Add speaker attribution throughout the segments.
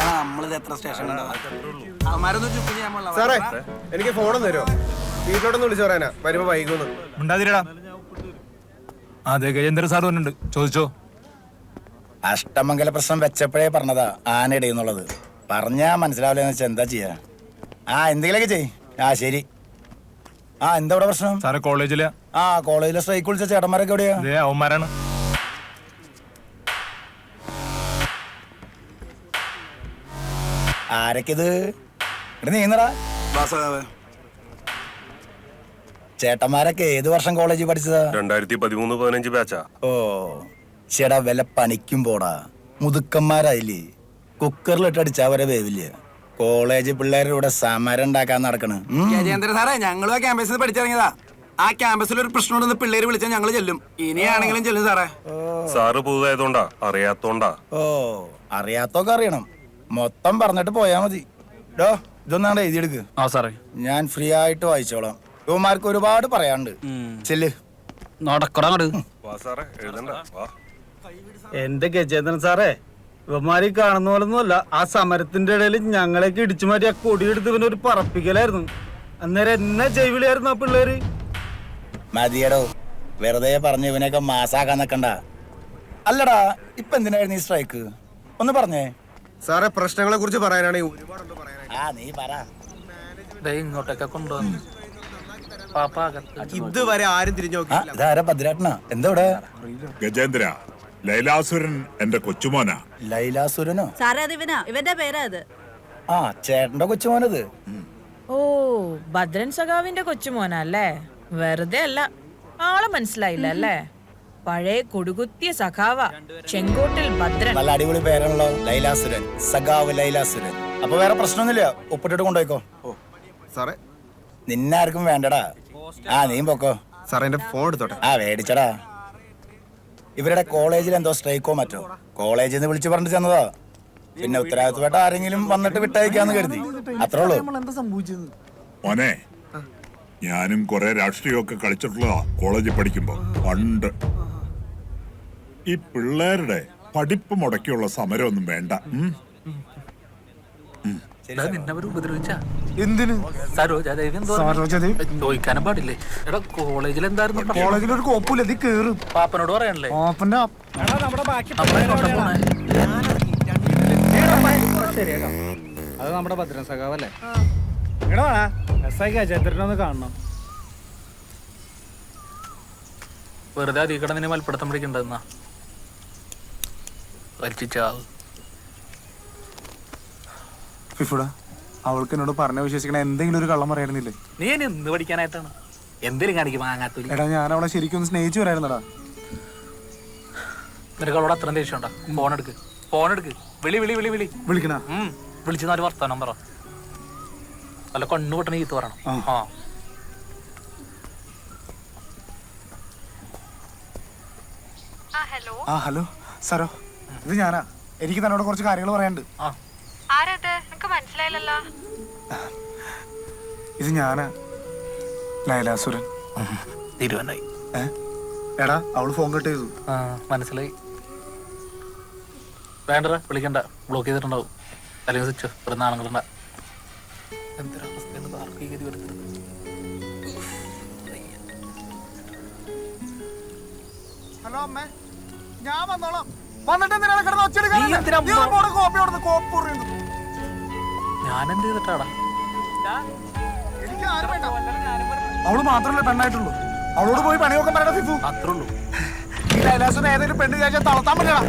Speaker 1: നമ്മളിത് എത്ര സ്റ്റേഷൻ.
Speaker 2: സാറേ എനിക്ക് ഫോണൊന്ന് തരുമോ? വീട്ടിലോട്ടൊന്ന് വിളിച്ചു പറയാനാ. വരുമ്പോ വൈകുന്നു.
Speaker 3: ഉണ്ടാതിരടാ അതെ ഗജേന്ദ്ര സാർ വന്നിട്ടുണ്ട്. ചോദിച്ചോ?
Speaker 1: അഷ്ടമംഗല പ്രശ്നം വെച്ചപ്പോഴേ പറഞ്ഞതാ ആനയിടയുന്നുള്ളത് പറഞ്ഞാ മനസ്സിലാവില്ലെന്ന് വെച്ചാൽ എന്താ ചെയ്യാ? ആ എന്തെങ്കിലുമൊക്കെ ചെയ് ആ ശരി. ആ എന്താ ഇവിടെ പ്രശ്നം?
Speaker 3: സാറെ കോളേജിൽ.
Speaker 1: ആ കോളേജിലെ സ്ട്രൈക്ക് വിളിച്ച ചേട്ടന്മാരൊക്കെ എവിടെയാ?
Speaker 3: ഇതേ അവന്മാരാണ്.
Speaker 1: ആരൊക്കെത് ഇവിടെ നീന്നടാ ചേട്ടന്മാരൊക്കെ ഏത് വർഷം കോളേജിൽ പഠിച്ചതാ?
Speaker 4: രണ്ടായിരത്തി പതിമൂന്ന് പതിനഞ്ച് ബാച്ചാ
Speaker 1: ഓ ചേടാ വില പണിക്കും പോടാ. മുതുക്കന്മാരായില്ലേ? കുക്കറിലിട്ട് അടിച്ചാ വരെ വേവില്ല? കോളേജ് പിള്ളേരുടെ കൂടെ സമരം ഉണ്ടാക്കാൻ നടക്കണ്.
Speaker 5: ഗജേന്ദ്ര സാറേ ഞങ്ങളും ആ ക്യാമ്പസിൽ പഠിച്ചിറങ്ങിയതാ. ആ ക്യാമ്പസിൽ ഒരു പ്രശ്നം ഉണ്ടെന്ന് പിള്ളേര് വിളിച്ചാൽ ഞങ്ങൾ ചെല്ലും. ഇനിയാണെങ്കിലും ചെല്ലും സാറേ.
Speaker 4: സാറ് പുതുതായതുകൊണ്ടാ അറിയാത്തോണ്ടാ.
Speaker 1: ഓ അറിയാത്തൊക്കെ അറിയണം. മൊത്തം പറഞ്ഞിട്ട് പോയാ മതി. ഡോ ഇതൊന്നാണ്ട് എഴുതിയെടുക്ക്.
Speaker 6: ആ സാറേ.
Speaker 1: ഞാൻ ഫ്രീ ആയിട്ട് വായിച്ചോളാം. യുവമാർക്ക് ഒരുപാട് പറയാനുണ്ട്. ചെല്ല്.
Speaker 6: നടക്കടങ്ങട്
Speaker 4: വാ സാറേ എഴുതണ്ട. വാ.
Speaker 6: എന്റെ ഗജേന്ദ്രൻ സാറേ? ഇവന്മാര് കാണുന്ന പോലൊന്നും അല്ല. ആ സമരത്തിന്റെ ഇടയിൽ ഞങ്ങളെയൊക്കെ ഇടിച്ചു മാറ്റി ആ കൊടിയെടുത്ത് പിന്നെ ഒരു പറപ്പിക്കലായിരുന്നു. അന്നേരം എന്നെ ജൈവിളിയായിരുന്നു ആ പിള്ളേര്.
Speaker 1: മതിയടോ. വെറുതെ പറഞ്ഞു ഇവനെയൊക്കെ മാസാക്കാൻ നിക്കണ്ട. അല്ലടാ ഇപ്പൊ എന്തിനായിരുന്നു ഈ സ്ട്രൈക്ക്? ഒന്ന് പറഞ്ഞേ.
Speaker 2: സാറേ പ്രശ്നങ്ങളെ കുറിച്ച് പറയാനാണെങ്കിൽ
Speaker 1: ആ നീ പറ.
Speaker 7: ഇങ്ങോട്ടൊക്കെ കൊണ്ടുവന്നു.
Speaker 2: ഇതുവരെ ആരും തിരിഞ്ഞു
Speaker 1: നോക്കി ഇതാരാ ഭദ്രാട്ടനാ? എന്താ ഇവിടെ?
Speaker 8: ഗജേന്ദ്ര. ലൈലാസുരൻ എന്റെ കൊച്ചുമോനാ.
Speaker 1: ലൈലാസുരനോ?
Speaker 9: സാറേ അത് ഇവനാ. ഇവന്റെ പേരാ അത്.
Speaker 1: ആ ചേട്ടന്റെ കൊച്ചുമോനത്.
Speaker 10: ഓ ഭദ്രൻ സഖാവിന്റെ കൊച്ചുമോനല്ലേ? വെറുതെ അല്ല ആളെ മനസ്സിലായില്ല അല്ലേ? പഴയ കൊടുകുത്തിയ സഖാവ ചെങ്കോട്ടിൽ ഭദ്രൻ.
Speaker 1: നല്ല അടിപൊളി പേരാണല്ലോ ലൈലാസുരൻ. സഖാവ് ലൈലാസുരൻ. അപ്പൊ വേറെ പ്രശ്നമൊന്നുമില്ല ഉപ്പിട്ടിട്ട് കൊണ്ടുപോയിക്കോ.
Speaker 2: സാറേ.
Speaker 1: നിന്നാർക്കും വേണ്ടടാ. ആ നീ പൊക്കോ.
Speaker 2: സാറേ എന്റെ ഫോൺ എടുത്തോട്ടെ.
Speaker 1: ആ മേടിച്ചടാ. ഇവരുടെ കോളേജിൽ എന്തോ സ്ട്രൈക്കോ മറ്റോ? കോളേജിൽ നിന്ന് വിളിച്ചു പറഞ്ഞിട്ട് ചെന്നതാ. പിന്നെ ഉത്തരവാദിത്തപ്പെട്ട ആരെങ്കിലും വന്നിട്ട് വിട്ടയക്കാന്ന് കരുതി. അത്രേ ഉള്ളൂ.
Speaker 8: മോനെ ഞാനും കുറെ രാഷ്ട്രീയമൊക്കെ കളിച്ചിട്ടുള്ളതാ കോളേജിൽ പഠിക്കുമ്പോ പണ്ട് ഈ പിള്ളേരുടെ പഠിപ്പ് മുടക്കിയുള്ള സമരമൊന്നും വേണ്ട. ഉം?
Speaker 7: നിന്നവർ ഉപദ്രവിച്ച?
Speaker 6: എന്തിന്?
Speaker 7: സരോജാദേവി എന്തോ ചോദിക്കാനും പാടില്ലേ? എടാ കോളേജിൽ എന്തായിരുന്നു?
Speaker 6: കോളേജിൽ ഒരു കോപ്പില്ല ഇത് കേറും.
Speaker 7: പാപ്പനോട് പോണേ?
Speaker 6: അത് നമ്മുടെ ഭദ്രൻ സഖാവല്ലേ എടാ ചേട്ടനൊന്ന് കാണണം.
Speaker 7: വെറുതെ അധികം കിടന്നിന് മൽപ്പിടുത്തം പിടിക്കണ്ടെന്നാ വലിച്ചാവ്
Speaker 6: ഫിഫുട അവൾക്ക് എന്നോട് പറഞ്ഞ വിശ്വസിക്കണ എന്തെങ്കിലും ഒരു കള്ളം പറയായിരുന്നില്ലേ
Speaker 7: നീ ഇനി എന്ത് പഠിക്കാനായിട്ടാണ്? എന്തേലും കാണിക്കും വാങ്ങാത്ത
Speaker 6: എടാ ഞാൻ അവളെ ശരിക്കും ഒന്ന് സ്നേഹിച്ചു വരായിരുന്നടാ
Speaker 7: നിനക്ക് അവളോട് അത്രയും ദേഷ്യം ഉണ്ടാ ഫോൺ എടുക്ക്. ഫോൺ എടുക്ക്. വിളി വിളി വിളി വിളി.
Speaker 6: വിളിക്കണ?
Speaker 7: വിളിച്ചു നാല് വർത്താനം പറ. അല്ല കണ്ണു പൊട്ടണ ചീത്ത പറയണം. ആ.
Speaker 6: ആ ഹലോ. സാറോ ഇത് ഞാനാ. എനിക്ക് തന്നോട് കുറച്ച് കാര്യങ്ങൾ പറയാനുണ്ട്.
Speaker 7: ആ.
Speaker 10: മനസ്സിലായില്ലല്ലോ
Speaker 6: ഇത് ഞാനാ. ലൈലാസുരൻ. തിരുവനായി എടാ അവൾ ഫോൺ കട്ട് ചെയ്തു.
Speaker 7: ആ മനസ്സിലായി. വേണ്ടടാ വിളിക്കണ്ട. ബ്ലോക്ക് ചെയ്തിട്ടുണ്ടാവും. അല്ലെങ്കിൽ സ്വിച്ച് ഇവിടെ നാണങ്ങളുണ്ട എന്തൊരവസ്ഥയാണ് ആർക്കും ഗതി വരുന്നത്
Speaker 6: ഹലോ അമ്മേ ഞാൻ വന്നോളാം. വന്നിട്ട് എന്തിനാണ് കിടന്ന് ഒച്ചെടുക്കാൻ കോപ്പി കൊടുത്ത് കോപ്പ് പറയുന്നു
Speaker 7: ഞാൻ എന്ത് ചെയ്തിട്ടാടാ
Speaker 6: എനിക്ക് ആരും വേണ്ട. അവൾ മാത്രല്ല പെണ്ണായിട്ടുള്ളൂ. അവളോട് പോയി പണിയൊക്കെ നോക്കാൻ പറയണ ഫിഫു.
Speaker 7: അത്രേ ഉള്ളൂ
Speaker 6: ഈ കൈലാസം ഏതെങ്കിലും പെണ്ണ് കഴിച്ചാൽ തളർത്താൻ പറ്റണം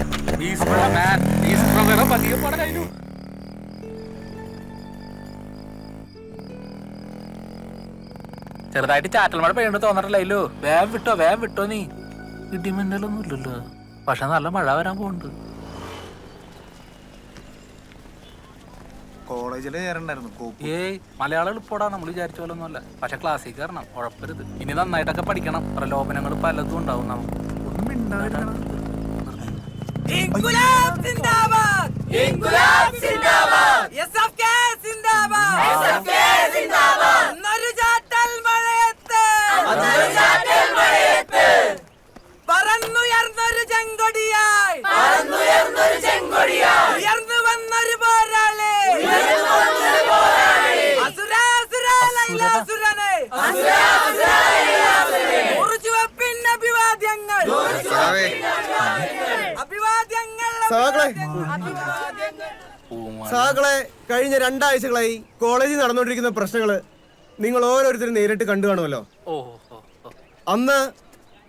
Speaker 7: ചെറുതായിട്ട് ചാറ്റൽ മഴ പെയ്യണ്ട് തോന്നട്ടില്ലല്ലോ വേഗം വിട്ടോ വേഗം വിട്ടോ നീ. ഇടിമിന്നലൊന്നും ഇല്ലല്ലോ പക്ഷെ നല്ല മഴ വരാൻ പോകുന്നുണ്ട്.
Speaker 6: കോളേജിൽ ചേരണ്ടായിരുന്നു
Speaker 7: ഏയ് മലയാളം എളുപ്പടാ നമ്മൾ വിചാരിച്ച പോലെ ഒന്നുമല്ല പക്ഷെ ക്ലാസ്സിൽ കയറണം ഉഴപ്പരുത്. ഇനി നന്നായിട്ടൊക്കെ പഠിക്കണം. പ്രലോഭനങ്ങൾ പലതും ഉണ്ടാവും നമുക്ക്. ഒന്നും മിണ്ടാതിരുന്നാ
Speaker 2: രണ്ടാഴ്ചകളായി കോളേജിൽ നടന്നുകൊണ്ടിരിക്കുന്ന പ്രശ്നങ്ങൾ നിങ്ങൾ ഓരോരുത്തരും നേരിട്ട് കണ്ടു കാണുമല്ലോ. അന്ന്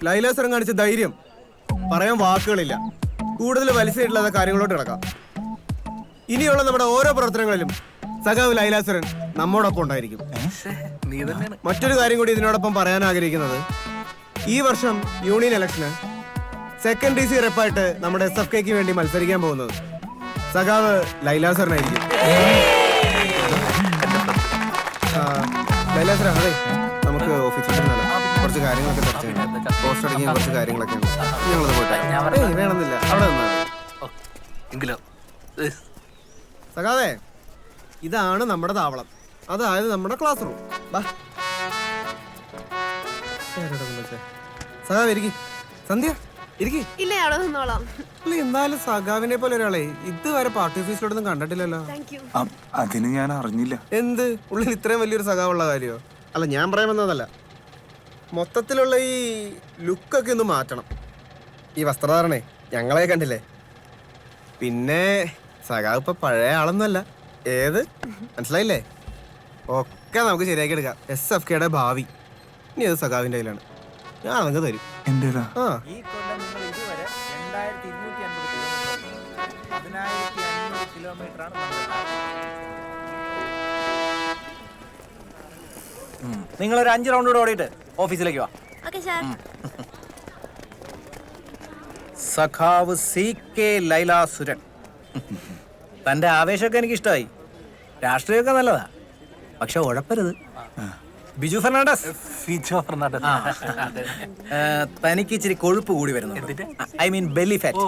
Speaker 2: ലൈല സർ കാണിച്ച ധൈര്യം പറയാൻ വാക്കുകളില്ല. കൂടുതൽ വലിച്ചിട്ടില്ലാത്ത കാര്യങ്ങളോട്ട് കിടക്കാം. ഇനിയുള്ള നമ്മുടെ ഓരോ പ്രവർത്തനങ്ങളിലും സഖാവ് ലൈലാസുരൻ നമ്മോടൊപ്പം ഉണ്ടായിരിക്കും. മറ്റൊരു കാര്യം കൂടി ഇതിനോടൊപ്പം പറയാൻ ആഗ്രഹിക്കുന്നത്. ഈ വർഷം യൂണിയൻ ഇലക്ഷന് സെക്കൻഡ് ഡി സി റെപ്പായിട്ട് നമ്മുടെ എസ് എഫ് കെക്ക് വേണ്ടി മത്സരിക്കാൻ പോകുന്നത് സഖാവ് ലൈലാസറിനായിരിക്കും ലൈലാസറ അതെ. നമുക്ക് ഓഫീസിൽ? കുറച്ച് കാര്യങ്ങളൊക്കെ ചർച്ച ചെയ്യണം പോസ്റ്റ് അടങ്ങിയ കുറച്ച് കാര്യങ്ങളൊക്കെ ഉണ്ട് ഞങ്ങളത് പോയിട്ട് ഏയ്, വേണമെന്നില്ല. അവിടെ നിന്നാ
Speaker 7: എങ്കിലോ.
Speaker 2: സഖാവേ ഇതാണ് നമ്മുടെ താവളം. അതായത് നമ്മുടെ ക്ലാസ് റൂം ബാ സഖാവ് സന്ധ്യ? ഇരിക്കി.
Speaker 10: ഇല്ല അവിടെ നിന്നോളാം.
Speaker 2: അല്ല എന്നാലും സഖാവിനെ പോലെ ഒരാളെ ഇതുവരെ പാർട്ടി ഓഫീസിലോടൊന്നും കണ്ടിട്ടില്ലല്ലോ.
Speaker 10: താങ്ക് യു
Speaker 3: അതിന് ഞാൻ അറിഞ്ഞില്ല.
Speaker 2: എന്ത്? ഉള്ളിൽ ഇത്രയും വലിയൊരു സഖാവുള്ള കാര്യമോ അല്ല ഞാൻ പറയാൻ വന്നതല്ല. മൊത്തത്തിലുള്ള ഈ ലുക്കൊക്കെ ഒന്ന് മാറ്റണം. ഈ വസ്ത്രധാരണേ ഞങ്ങളെ കണ്ടില്ലേ? പിന്നെ സഖാവ് ഇപ്പൊ പഴയ ആളൊന്നുമല്ല. ഏത്? മനസ്സിലായില്ലേ? ഒക്കെ നമുക്ക് ശരിയാക്കി എടുക്കാം. എസ് എഫ് കെയുടെ ഭാവി. ഇനി അത് സഖാവിന്റെ കയ്യിലാണ്. ഞാൻ അതങ്ങ് തരും.
Speaker 3: എന്റേതാ?
Speaker 2: ആ.
Speaker 1: ഈ കിലോമീറ്റർ ആണ് നിങ്ങൾ ഒരു അഞ്ച് റൗണ്ട് കൂടെ ഓടിയിട്ട് ഓഫീസിലേക്ക് വാ.
Speaker 9: Okay sir.
Speaker 1: സഖാവ് സി കെ ലൈലാസുരൻ തന്റെ ആവേശമൊക്കെ എനിക്ക് ഇഷ്ടമായി രാഷ്ട്രീയമൊക്കെ നല്ലതാ. പക്ഷെ ഉഴപ്പരുത്. ബിജു ഫെർണാണ്ടസ്.
Speaker 7: ഫിജോ ഫെർണാണ്ടസ്.
Speaker 1: തനിക്ക് ഇച്ചിരി കൊഴുപ്പ് കൂടി വരുന്നു. I mean belly fat.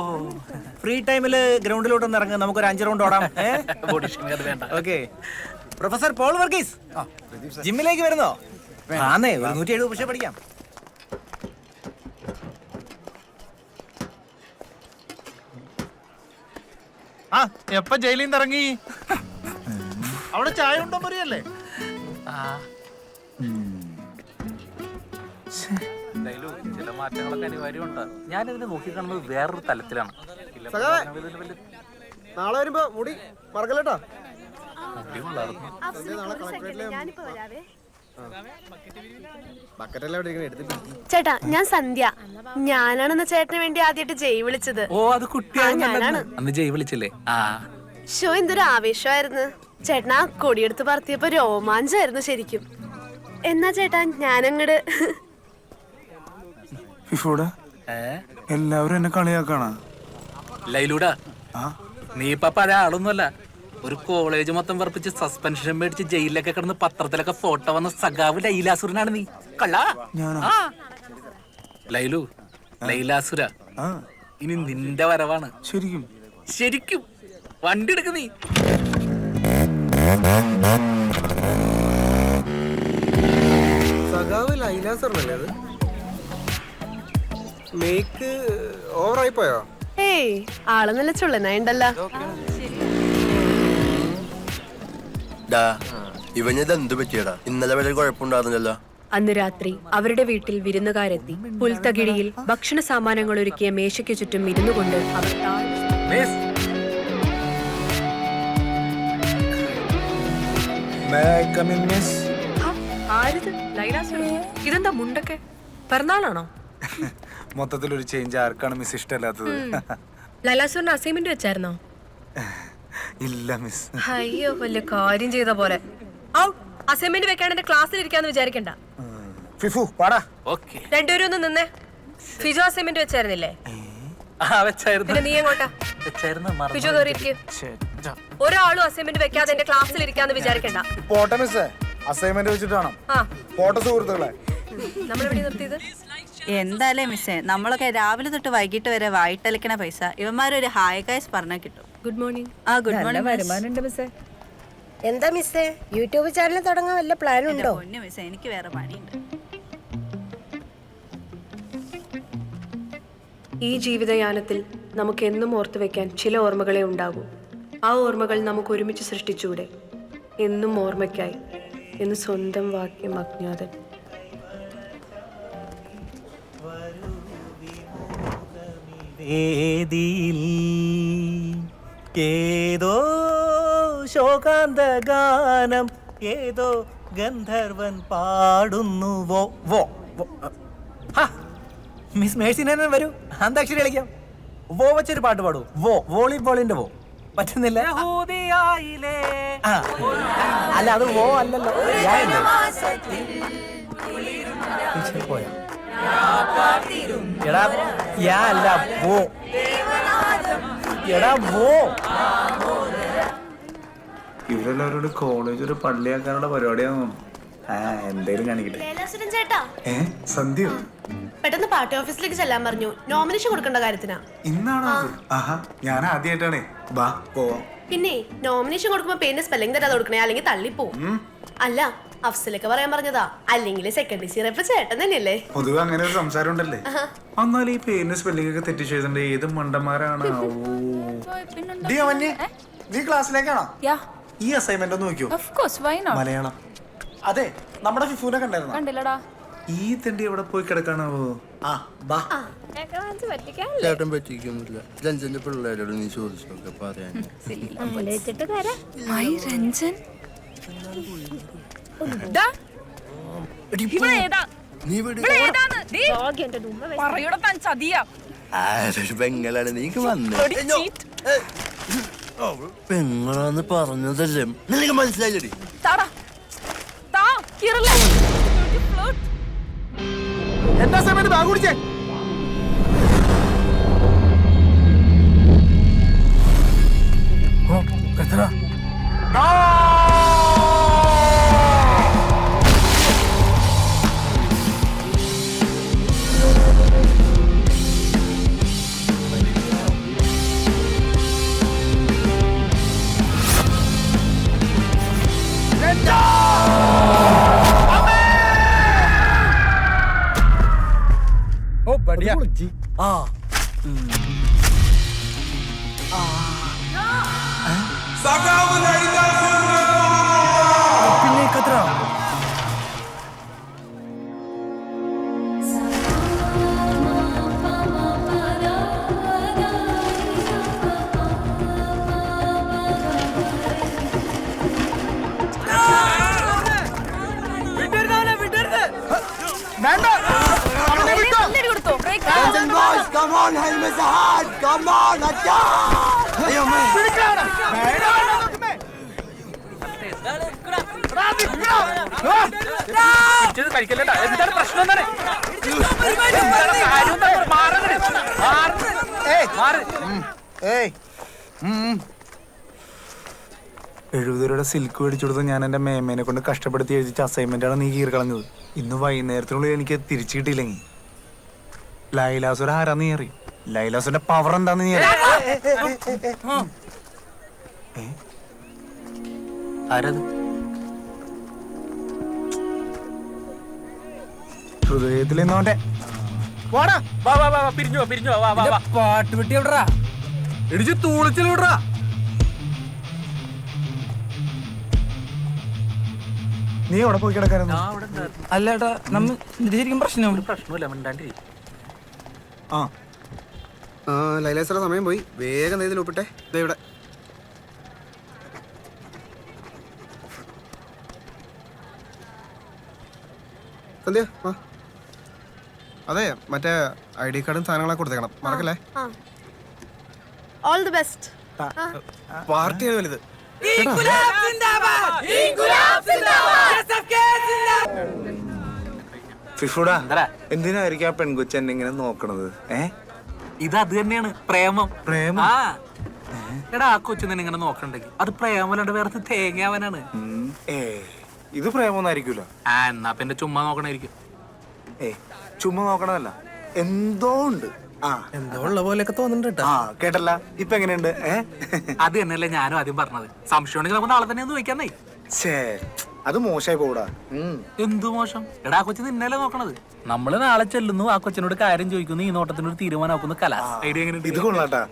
Speaker 1: Free ടൈമിൽ ഗ്രൗണ്ടിലോട്ടൊന്ന് ഇറങ്ങുക നമുക്കൊരു അഞ്ച് റൗണ്ട് ഓടാം.
Speaker 7: ബോഡി ഷേമിംഗ് അത് വേണ്ട
Speaker 1: ഓക്കെ. Professor Paul Varghese. ജിമ്മിലേക്ക് വരുന്നോ? ആന്നേ ഒരു നൂറ്റി എഴുപത് പക്ഷേ പഠിക്കാം
Speaker 6: ആ എപ്പ ജയിലിൽ നിന്ന് ഇറങ്ങി? അവിടെ ചായ ഉണ്ടോ പറയല്ലേ
Speaker 7: ആ. എന്തായാലും ചില മാറ്റങ്ങളൊക്കെ അനിവാര്യമുണ്ട്. ഞാൻ ഇതിനെ നോക്കിക്കാണുന്നത് വേറൊരു തലത്തിലാണ്.
Speaker 2: നാളെ വരുമ്പോ മുടി മറക്കല്ലേട്ടാ.
Speaker 10: ചേട്ടാ ഞാൻ സന്ധ്യ. ഞാനാണെന്ന് ചേട്ടന് വേണ്ടി ആദ്യമായിട്ട് ജയ് വിളിച്ചത്.
Speaker 7: ഓ അത് കുട്ടിയാണ്
Speaker 10: ഞാനാണ്.
Speaker 7: അന്ന് ജയ് വിളിച്ചില്ലേ? ആ.
Speaker 10: ഷോ എന്തൊരു ആവേശമായിരുന്നു. ചേട്ടനാ കൊടിയെടുത്ത് പറത്തിയപ്പോ രോമാഞ്ചായിരുന്നു ശരിക്കും. എന്നാ ചേട്ടാ ഞാനങ്ങട്
Speaker 3: ഫിഫോടെ? എല്ലാവരും എന്നെ കളിയാക്കാണ?
Speaker 7: ലൈലൂടാ നീ ഇപ്പൊ പഴയ ആളൊന്നുമല്ല. ഒരു കോളേജ് മൊത്തം വർപ്പിച്ച് സസ്പെൻഷൻ മേടിച്ച് ജയിലിലൊക്കെ കിടന്ന് പത്രത്തിലൊക്കെ ഫോട്ടോ വന്ന സഖാവ് ലൈലാസുരനാണ് നീ. കള്ളാ. ലൈലു ലൈലാസുര
Speaker 3: ആ.
Speaker 7: ഇനി നിന്റെ വരവാണ്.
Speaker 3: ശരിക്കും?
Speaker 7: ശരിക്കും. വണ്ടി എടുക്ക നീ.
Speaker 2: സഖാവ് ലൈലാസറിനല്ലേ അത്? മേക്ക് ഓവറായി പോയോ?
Speaker 10: ഏയ് ആൾ നല്ല ചുള്ളനായിണ്ടല്ലോ.
Speaker 11: ഇവനിത് എന്ത് പറ്റിയടാ? ഇന്നലെ വരെ കുഴപ്പമുണ്ടായിരുന്നില്ലല്ലോ.
Speaker 10: അന്ന് രാത്രി അവരുടെ വീട്ടിൽ വിരുന്നുകാരെത്തി. പുൽത്തകിടിയിൽ ഭക്ഷണ സാമാനങ്ങൾ ഒരുക്കിയ മേശയ്ക്ക് ചുറ്റും ഇരുന്നു കൊണ്ട് അവർ താഴ്ന്ന ആരിത്? ലൈലാസുരോ ഇതെന്താ മുണ്ടൊക്കെ? പിറന്നാളാണോ?
Speaker 3: മൊത്തത്തിൽ ഒരു ചേഞ്ച് ആർക്കാണ് മിസ് ഇഷ്ടമല്ലാത്തത്?
Speaker 10: ലൈലാസുറിന് അസൈൻമെന്റ് വെച്ചായിരുന്നോ?
Speaker 3: ഇല്ല മിസ്
Speaker 10: അയ്യോ വലിയ കാര്യം ചെയ്ത പോലെ. ഔ അസൈൻമെന്റ് വെക്കാണ്ട് എന്റെ ക്ലാസ്സിൽ ഇരിക്കാന്ന് വിചാരിക്കണ്ട.
Speaker 1: ഫിഫു പാടാ
Speaker 7: ഓക്കേ.
Speaker 10: രണ്ടുപേരും ഒന്ന് നിന്നേ. ഫിജോ അസൈൻമെന്റ് വെച്ചായിരുന്നില്ലേ? പിന്നെ നീ എങ്ങോട്ടാ. ഫിജോ കയറി ഇരിക്ക്. ഒരാളും അസൈൻമെന്റ് വെക്കാതെ എന്റെ ക്ലാസ്സിൽ ഇരിക്കാന്ന് വിചാരിക്കണ്ട.
Speaker 6: പോട്ടെ മിസ്സേ അസൈൻമെന്റ്
Speaker 10: വെച്ചിട്ടാണ്?
Speaker 6: ഫോട്ടോ സുഹൃത്തുക്കളെ.
Speaker 10: നമ്മളെവിടെ നിർത്തിയത്?
Speaker 9: എന്തായാലും മിസ്സേ നമ്മളൊക്കെ രാവിലെ തൊട്ട് വൈകിട്ട് വരെ വായിട്ടലിക്കണ പൈസ. ഇവന്മാരൊരു ഹായ് ഗൈസ് പറഞ്ഞാൽ കിട്ടും.
Speaker 10: ഗുഡ് മോർണിംഗ്
Speaker 9: ആ ഗുഡ് മോർണിംഗ്
Speaker 10: മിസ്സേ.
Speaker 12: എന്താ മിസ്സേ? യൂട്യൂബ് ചാനൽ തുടങ്ങാൻ വല്ല പ്ലാൻ ഉണ്ടോ?
Speaker 9: പൊന്നു മിസ്സേ എനിക്ക് വേറെ പണിയുണ്ട്.
Speaker 10: ഈ ജീവിതയാനത്തിൽ നമുക്ക് എന്നും ഓർത്തു വെക്കാൻ ചില ഓർമ്മകളെ ഉണ്ടാകൂ. ആ ഓർമ്മകൾ നമുക്ക് ഒരുമിച്ച് സൃഷ്ടിച്ചൂടെ എന്നും ഓർമ്മയ്ക്കായി. എന്ന് സ്വന്തം വാക്യം അജ്ഞാതൻ.
Speaker 6: ഏതോ ശോകാന്ത ഗാനം ഏതോ ഗന്ധർവൻ പാടുന്നു. വോ വോ മിസ് മേഴ്സിനെ വരൂ. അന്താക്ഷരി കളിക്കാം. വോ വെച്ചൊരു പാട്ട് പാടൂ. വോ വോളിബോളിന്റെ വോ. പറ്റുന്നില്ല? ആ. അല്ല അത് ഓ അല്ലല്ലോ. ഞാൻ ടീച്ചർ പോയോ. എടാ യാ അല്ല പോ എടാ പോ
Speaker 3: ഇവരെല്ലാവരോട് കോളേജ് ഒരു പള്ളിയാക്കാനുള്ള പരിപാടിയാണെന്ന് തോന്നുന്നു ആ എന്തേലും കാണിക്കട്ടെ.
Speaker 12: ചേട്ടാ.
Speaker 3: ഏ സന്ധ്യ.
Speaker 12: പെട്ടെന്ന് പാർട്ടി ഓഫീസിലേക്ക് ചെല്ലാൻ പറഞ്ഞു. നോമിനേഷൻ കൊടുക്കേണ്ട കാര്യത്തിനാ.
Speaker 3: ഇന്നാണോ ആഹാ ഞാൻ ആദ്യമായിട്ടാണേ ബാ പോവാം.
Speaker 12: പിന്നെ നോമിനേഷൻ കൊടുക്കുമ്പോ പേരിന്റെ സ്പെല്ലിംഗ് തരാതെ കൊടുക്കണേ അല്ലെങ്കിൽ തള്ളിപ്പോവും. അല്ല അഫ്സലൊക്കെ പറയാൻ പറഞ്ഞതാ. അല്ലെങ്കിൽ സെക്കൻഡ് സി റെഫ് ചേട്ടൻ തന്നെയല്ലേ?
Speaker 3: പൊതുവെ അങ്ങനെ ഒരു സംസാരം ഉണ്ടല്ലേ? എന്നാൽ ഈ പേരിന്റെ സ്പെല്ലിംഗ് ഒക്കെ തെറ്റിച്ച് എഴുതണ്ട ഏത് മണ്ടന്മാരാണ്? നീ ക്ലാസ്സിലേക്കാണോ? ഈ അസൈൻമെന്റ് ഒന്ന് നോക്കിയോ? മലയാളം. അതെ നമ്മുടെ ഫിഫുനെ കണ്ടായിരുന്നു?
Speaker 10: കണ്ടില്ലടാ.
Speaker 3: ഈ തെണ്ടി എവിടെ പോയി കിടക്കാനാവോ?
Speaker 6: ആ ബാ.
Speaker 11: ചേട്ടൻ പറ്റിക്കൊന്നുമില്ല രഞ്ജന്റെ പിള്ളേരോട് നീ ചോദിച്ചൊക്കെ പറയാൻ. നീ ആരൊരു പെങ്ങളാണ് നീക്ക് വന്നേ. പെങ്ങളാന്ന് പറഞ്ഞതല്ലേ. നിനക്ക് മനസ്സിലായില്ലടി.
Speaker 6: എന്താ സമയത്ത് ബാഗ് കുടിച്ചേ ബടിയ ആ പിന്നെ
Speaker 7: കഴിക്കല്ലേട്ടാ എന്താണ് പ്രശ്നം എന്താണ് എന്താണ് man. എന്താണ്? മാറങ്ങട്. മാറ്. മാറ്.
Speaker 6: ഏയ്
Speaker 3: എഴുപത് രൂപയുടെ സിൽക്ക് മേടിച്ചു കൊടുത്ത് ഞാൻ എന്റെ മേമേനെ കൊണ്ട് കഷ്ടപ്പെടുത്തി എഴുതിച്ച അസൈൻമെന്റാണ് നീ കീറി കളഞ്ഞത് ഇന്ന് വൈകുന്നേരത്തിനുള്ളിൽ എനിക്ക് തിരിച്ചു കിട്ടിയില്ലെങ്കിൽ ലൈലാസുര ആരാ നീ അറിയും? ലൈലാസുന്റെ പവർ എന്താന്ന് നീ അറിയാം? ആരത്? ഹൃദയത്തിൽ നിന്നോന്റെ
Speaker 6: വാടാ.
Speaker 7: വാ വാ വാ പിരിഞ്ഞു പിരിഞ്ഞു വാ, വാ
Speaker 6: പാട്ട് വെട്ടി വിടറാ ഇടിച്ച് തൂളിച്ചിൽ വിടറാ.
Speaker 3: നീ അവിടെ പോയി
Speaker 7: കിടക്കാരുന്നു അല്ല.
Speaker 6: അല്ലേട്ടാ നമ്മ ശരിക്കും പ്രശ്നം
Speaker 7: പ്രശ്നമില്ല മിണ്ടാണ്ടിരി
Speaker 3: ആ.
Speaker 2: ലൈലേശ്വര സമയം പോയി. വേഗം ഇതിൽ ഒപ്പിട്ടെ. ദേ ഇവിടെ. സന്ധ്യ വാ. അതെ മറ്റേ ഐ ഡി കാർഡും സാധനങ്ങളൊക്കെ കൊടുത്തേക്കണം. മറക്കല്ലേ?
Speaker 12: ഓൾ ദി ബെസ്റ്റ്
Speaker 2: പാർട്ടിയാണ് വലുത്.
Speaker 3: ഫിഫുടാ? എന്തിനായിരിക്കും ആ പെൺകൊച്ചു എന്നെ ഇങ്ങനെ നോക്കണത്? ഏ?
Speaker 7: ഇത് അത് തന്നെയാണ് പ്രേമം.
Speaker 3: പ്രേമം?
Speaker 7: ആ. എടാ ആ കൊച്ചു നിന്നെ ഇങ്ങനെ നോക്കണ്ടെങ്കിൽ അത് പ്രേമല്ലാണ്ട് വേറെ തേങ്ങാവനാണ്
Speaker 3: ഏ ഇത് പ്രേമൊന്നായിരിക്കൂല?
Speaker 7: ആ എന്നാ പിന്നെ ചുമ്മാ നോക്കണായിരിക്കും.
Speaker 3: ഏ ചുമ്മാ നോക്കണമല്ല എന്തോ ഉണ്ട്. ആ.
Speaker 2: എന്തോ ഉള്ള പോലെയൊക്കെ തോന്നുന്നുണ്ട്
Speaker 3: ആ കേട്ടല്ല. ഇപ്പൊ എങ്ങനെയുണ്ട്? ഏ?
Speaker 7: അത് തന്നെയല്ലേ ഞാനും ആദ്യം പറഞ്ഞത്. സംശയം ഉണ്ടെങ്കിൽ നമുക്ക് നാളെ തന്നെ ഒന്ന് വയ്ക്കാന്നേ
Speaker 3: ഛേ അത് മോശമായി പോടാ
Speaker 7: എന്ത് മോശം? എടാ ആ കൊച്ചു നിന്നല്ലേ നോക്കണത്? നമ്മൾ നാളെ ചെല്ലുന്നു. ആ കൊച്ചിനോട് കാര്യം ചോദിക്കുന്നു. ഈ നോട്ടത്തിനൊരു തീരുമാനമാക്കുന്നു. കല ഐഡിയ എങ്ങനെ
Speaker 3: ഇത് കൊള്ളാട്ടാ.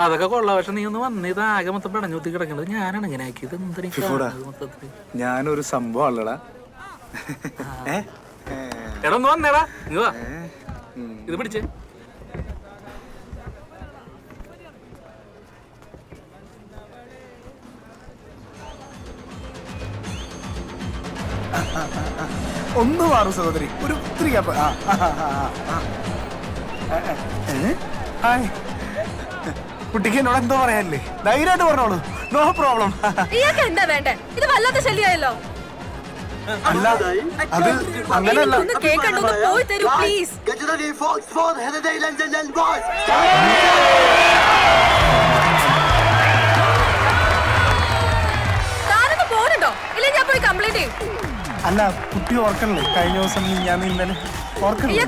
Speaker 7: അതൊക്കെ കൊള്ളാം. പക്ഷെ നീ ഒന്ന് വന്ന് ഇത് ആകെ മൊത്തം പിടഞ്ഞൂത്തി കിടക്കുന്നത് ഞാനാണ് ഇങ്ങനെ ആക്കിയത്. എന്തിനാ ഈ
Speaker 3: ഫിഫൂടാ.
Speaker 7: കാണുന്നത് മൊത്തത്തിൽ?
Speaker 3: ഞാനൊരു സംഭവം അല്ലടാ.
Speaker 7: എടാ ഒന്ന് വന്നേടാ. നീ വാ. ഇത് പിടിച്ചേ.
Speaker 3: ഒന്ന് മാറും സഹോദരി ഒരു ഒത്തിരി കുട്ടിക്ക് എന്നോട് എന്തോ പറയാനില്ലേ? ധൈര്യമായിട്ട് പറഞ്ഞോളൂ. No problem.
Speaker 12: ഇയാൾക്ക് എന്താ വേണ്ടേ? ഇത് വല്ലാത്ത ശല്യമായല്ലോ.
Speaker 3: അല്ല അത് അങ്ങനെയല്ല
Speaker 12: പോയി തരൂ പ്ലീസ് താനൊന്ന് പോരുണ്ടോ? ഇല്ല ഞാൻ പോയി കംപ്ലൈന്റ് ചെയ്യും.
Speaker 3: അല്ല കുട്ടി ഓർക്കണല്ലേ കഴിഞ്ഞ ദിവസം ഞാൻ ഇന്നലെ ഓർക്കണല്ലേ.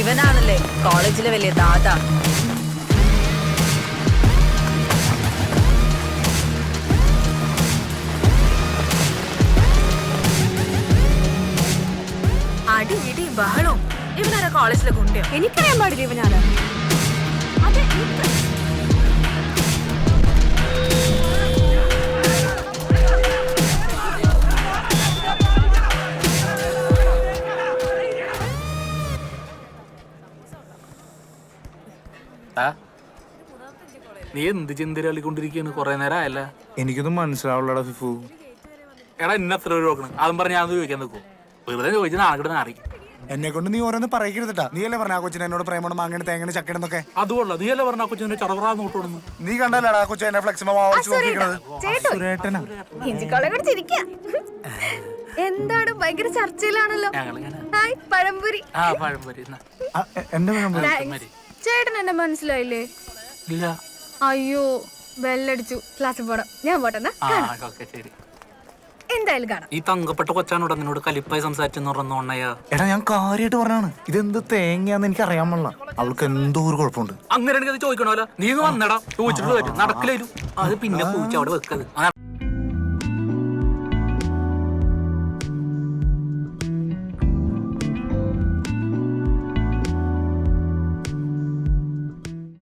Speaker 9: ഇവനാണല്ലേ കോളേജിലെ വലിയ ദാദാ
Speaker 12: ഇവനാരാ കോളേജിലെ കുണ്ടിയോ എനിക്കറിയാൻ പാടില്ല
Speaker 7: ഇവനാണ്. നീ എന്ത് ചിന്തരാളിക്കൊണ്ടിരിക്കുകയാണ് കുറെ നേരം ആയല്ല.
Speaker 3: എനിക്കൊന്നും മനസ്സിലാവുള്ളടാ ഫിഫു.
Speaker 7: എടാ ഇന്നത്ര ഒരു നോക്കണം അതും പറഞ്ഞ് ഞാൻ ചോദിക്കാൻ നിൽക്കും വെറുതെ ചോദിച്ചാൽ നാളെ നാറി
Speaker 3: എന്നെ കൊണ്ട് നീ ഓരോന്ന് പറയരുതട്ടാ നീ അല്ലേ പറഞ്ഞ ആ കൊച്ചിനെ എന്നോട് പ്രേമണം മാങ്ങണ തേങ്ങനെ ചക്കണെന്നൊക്കെ
Speaker 7: അതുകൊള്ള. നീ അല്ലേ പറഞ്ഞ കൊച്ചിന്റെ ചടവറാ നോട്ടോടുന്നു
Speaker 3: നീ കണ്ടല്ലേടാ ആ കൊച്ചു എന്നെ ഫ്ലെക്സിമ നോക്കിയിരിക്കണത്?
Speaker 12: എന്താണ്? ഭയങ്കര ചർച്ചയിലാണല്ലോ. ഹായ് പഴംപുരി.
Speaker 7: ആ.
Speaker 3: ആ,
Speaker 12: ചേട്ടൻ എന്നെ മനസ്സിലായില്ലേ?
Speaker 7: ഇല്ല.
Speaker 12: അയ്യോ ബെല്ലടിച്ചു. ക്ലാസ്സിൽ പോടാം ഞാൻ പോട്ടെന്നാ
Speaker 7: ആ
Speaker 12: എന്തായാലും കാണാം.
Speaker 7: ഈ തങ്കപ്പെട്ട കൊച്ചാനോട് നിന്നോട് കലിപ്പായി സംസാരിച്ചെന്ന് പറഞ്ഞോണ്ണയാ
Speaker 3: എടാ ഞാൻ കാര്യമായിട്ട് പറഞ്ഞാണ് ഇതെന്ത് തേങ്ങയാന്ന് എനിക്ക് അറിയാൻ പാടില്ല അവൾക്ക് എന്തോ ഒരു കുഴപ്പമുണ്ട്.
Speaker 7: അങ്ങനെ അത് ചോദിക്കണമല്ലോ നീ വന്നടാ. അത് പിന്നെ പൂച്ച അവിടെ വെക്കത്